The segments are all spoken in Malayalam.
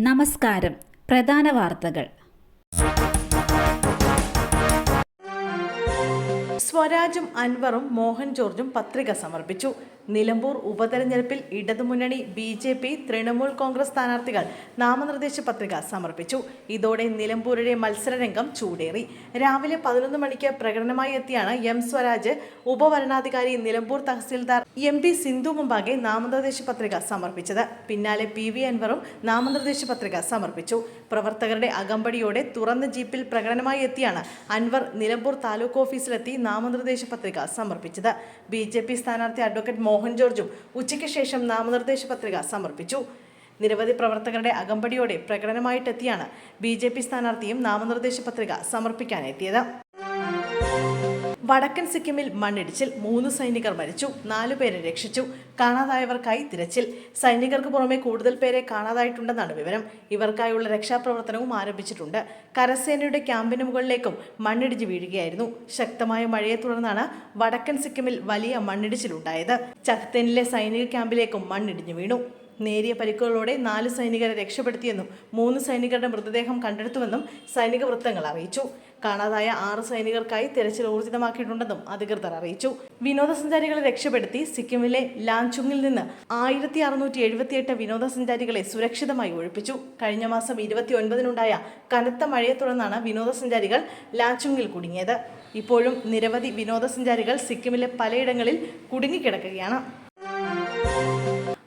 നമസ്കാരം. പ്രധാന വാർത്തകൾ. സ്വരാജും അൻവറും മോഹൻ ജോർജും പത്രിക സമർപ്പിച്ചു. നിലമ്പൂർ ഉപതെരഞ്ഞെടുപ്പിൽ ഇടതുമുന്നണി B J P Trinamool Congress സ്ഥാനാർത്ഥികൾ നാമനിർദ്ദേശ പത്രിക സമർപ്പിച്ചു. ഇതോടെ നിലമ്പൂരിലെ മത്സരരംഗം ചൂടേറി. രാവിലെ പതിനൊന്ന് മണിക്ക് പ്രകടനമായി എത്തിയാണ് എം സ്വരാജ്. ഉപവരണാധികാരി നിലമ്പൂർ തഹസിൽദാർ എം പി സിന്ധു മുമ്പാകെ നാമനിർദ്ദേശ പത്രിക സമർപ്പിച്ചത്. പിന്നാലെ പി വി അൻവറും നാമനിർദ്ദേശ പത്രിക സമർപ്പിച്ചു. പ്രവർത്തകരുടെ അകമ്പടിയോടെ തുറന്ന ജീപ്പിൽ പ്രകടനമായി എത്തിയാണ് അൻവർ നിലമ്പൂർ താലൂക്ക് ഓഫീസിലെത്തി നാമനിർദ്ദേശ പത്രിക സമർപ്പിച്ചത്. ബി ജെ പി സ്ഥാനാർത്ഥി അഡ്വക്കേറ്റ് മോഹൻ ജോർജും ഉച്ചയ്ക്ക് ശേഷം നാമനിർദ്ദേശ പത്രിക സമർപ്പിച്ചു. നിരവധി പ്രവർത്തകരുടെ അകമ്പടിയോടെ പ്രകടനമായിട്ടെത്തിയാണ് ബി ജെ പി സ്ഥാനാർത്ഥിയും നാമനിർദ്ദേശ പത്രിക സമർപ്പിക്കാനെത്തിയത്. വടക്കൻ സിക്കിമിൽ മണ്ണിടിച്ചിൽ മൂന്ന് സൈനികർ മരിച്ചു നാലു പേരെ രക്ഷിച്ചു കാണാതായവർക്കായി തിരച്ചിൽ. സൈനികർക്ക് പുറമെ കൂടുതൽ പേരെ കാണാതായിട്ടുണ്ടെന്നാണ് വിവരം. ഇവർക്കായുള്ള രക്ഷാപ്രവർത്തനവും ആരംഭിച്ചിട്ടുണ്ട്. കരസേനയുടെ ക്യാമ്പിന് മുകളിലേക്കും മണ്ണിടിച്ച് വീഴുകയായിരുന്നു. ശക്തമായ മഴയെ തുടർന്നാണ് വടക്കൻ സിക്കിമിൽ വലിയ മണ്ണിടിച്ചിലുണ്ടായത്. ചഹ്തനിലെ സൈനിക ക്യാമ്പിലേക്കും മണ്ണിടിഞ്ഞു വീണു. നേരിയ പരിക്കുകളോടെ നാല് സൈനികരെ രക്ഷപ്പെടുത്തിയെന്നും മൂന്ന് സൈനികരുടെ മൃതദേഹം കണ്ടെടുത്തുവെന്നും സൈനിക വൃത്തങ്ങൾ അറിയിച്ചു. കാണാതായ ആറ് സൈനികർക്കായി തെരച്ചിൽ ഊർജിതമാക്കിയിട്ടുണ്ടെന്നും അധികൃതർ അറിയിച്ചു. വിനോദസഞ്ചാരികളെ രക്ഷപ്പെടുത്തി സിക്കിമിലെ ലാൻചുങ്ങിൽ നിന്ന് ആയിരത്തി അറുന്നൂറ്റി എഴുപത്തിയെട്ട് വിനോദസഞ്ചാരികളെ സുരക്ഷിതമായി ഒഴിപ്പിച്ചു. കഴിഞ്ഞ മാസം ഇരുപത്തി ഒൻപതിനുണ്ടായ കനത്ത മഴയെ തുടർന്നാണ് വിനോദസഞ്ചാരികൾ ലാൻചുങ്ങിൽ കുടുങ്ങിയത്. ഇപ്പോഴും നിരവധി വിനോദസഞ്ചാരികൾ സിക്കിമിലെ പലയിടങ്ങളിൽ കുടുങ്ങിക്കിടക്കുകയാണ്.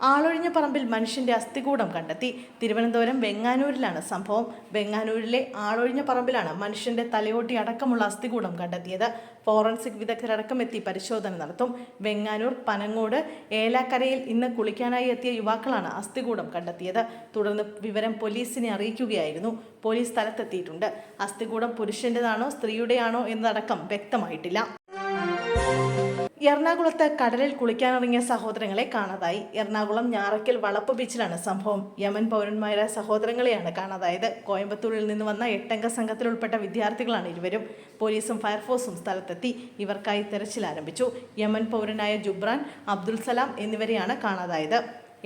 ആളൊഴിഞ്ഞ പറമ്പിൽ മനുഷ്യന്റെ അസ്ഥികൂടം കണ്ടെത്തി. തിരുവനന്തപുരം വെങ്ങാനൂരിലാണ് സംഭവം. വെങ്ങാനൂരിലെ ആളൊഴിഞ്ഞ പറമ്പിലാണ് മനുഷ്യന്റെ തലയോട്ടി അടക്കമുള്ള അസ്ഥികൂടം കണ്ടെത്തിയത്. ഫോറൻസിക് വിദഗ്ധരടക്കം എത്തി പരിശോധന നടത്തും. വെങ്ങാനൂർ പനങ്ങോട് ഏലാക്കരയിൽ ഇന്ന് കുളിക്കാനായി എത്തിയ യുവാക്കളാണ് അസ്ഥികൂടം കണ്ടെത്തിയത്. തുടർന്ന് വിവരം പോലീസിനെ അറിയിക്കുകയായിരുന്നു. പോലീസ് സ്ഥലത്തെത്തിയിട്ടുണ്ട്. അസ്ഥികൂടം പുരുഷന്റേതാണോ സ്ത്രീയുടെയാണോ എന്നതടക്കം വ്യക്തമായിട്ടില്ല. എറണാകുളത്ത് കടലിൽ കുളിക്കാനിറങ്ങിയ സഹോദരങ്ങളെ കാണാതായി. എറണാകുളം ഞാറയ്ക്കൽ വളപ്പ് ബീച്ചിലാണ് സംഭവം. യമൻ പൗരന്മാരായ സഹോദരങ്ങളെയാണ് കാണാതായത്. കോയമ്പത്തൂരിൽ നിന്ന് വന്ന എട്ടംഗ സംഘത്തിൽ ഉൾപ്പെട്ട വിദ്യാർത്ഥികളാണ് ഇരുവരും. പോലീസും ഫയർഫോഴ്സും സ്ഥലത്തെത്തി ഇവർക്കായി തെരച്ചിൽ ആരംഭിച്ചു. യമൻ പൗരനായ ജുബ്രാൻ അബ്ദുൽ സലാം എന്നിവരെയാണ് കാണാതായത്.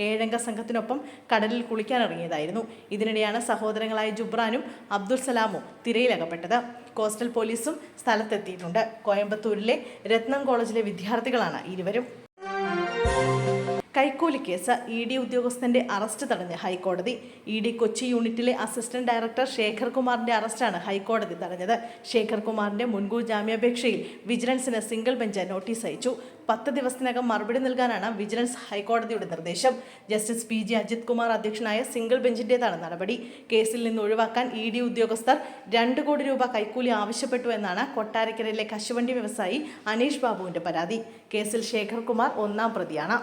ഏഴംഗ സംഘത്തിനൊപ്പം കടലിൽ കുളിക്കാനിറങ്ങിയതായിരുന്നു. ഇതിനിടെയാണ് സഹോദരങ്ങളായ ജുബ്രാനും അബ്ദുൽ സലാമും തിരയിലകപ്പെട്ടത്. കോസ്റ്റൽ പോലീസും സ്ഥലത്തെത്തിയിട്ടുണ്ട്. കോയമ്പത്തൂരിലെ രത്നം കോളേജിലെ വിദ്യാർത്ഥികളാണ് ഇരുവരും. കൈക്കൂലി കേസ് ഇ ഡി ഉദ്യോഗസ്ഥന്റെ അറസ്റ്റ് തടഞ്ഞ് ഹൈക്കോടതി. ഇ ഡി കൊച്ചി യൂണിറ്റിലെ അസിസ്റ്റന്റ് ഡയറക്ടർ ശേഖർകുമാറിന്റെ അറസ്റ്റാണ് ഹൈക്കോടതി തടഞ്ഞത്. ശേഖർകുമാറിന്റെ മുൻകൂർ ജാമ്യാപേക്ഷയിൽ വിജിലൻസിന് സിംഗിൾ ബെഞ്ച് നോട്ടീസ് അയച്ചു. പത്ത് ദിവസത്തിനകം മറുപടി നൽകാനാണ് വിജിലൻസ് ഹൈക്കോടതിയുടെ നിർദ്ദേശം. Justice P G Ajith Kumar അധ്യക്ഷനായ സിംഗിൾ ബെഞ്ചിന്റേതാണ് നടപടി. കേസിൽ നിന്ന് ഒഴിവാക്കാൻ ഇ ഡി ഉദ്യോഗസ്ഥർ രണ്ട് കോടി രൂപ കൈക്കൂലി ആവശ്യപ്പെട്ടു എന്നാണ് കൊട്ടാരക്കരയിലെ കശുവണ്ടി വ്യവസായി അനീഷ് ബാബുവിന്റെ പരാതി. കേസിൽ ശേഖർകുമാർ ഒന്നാം പ്രതിയാണ്.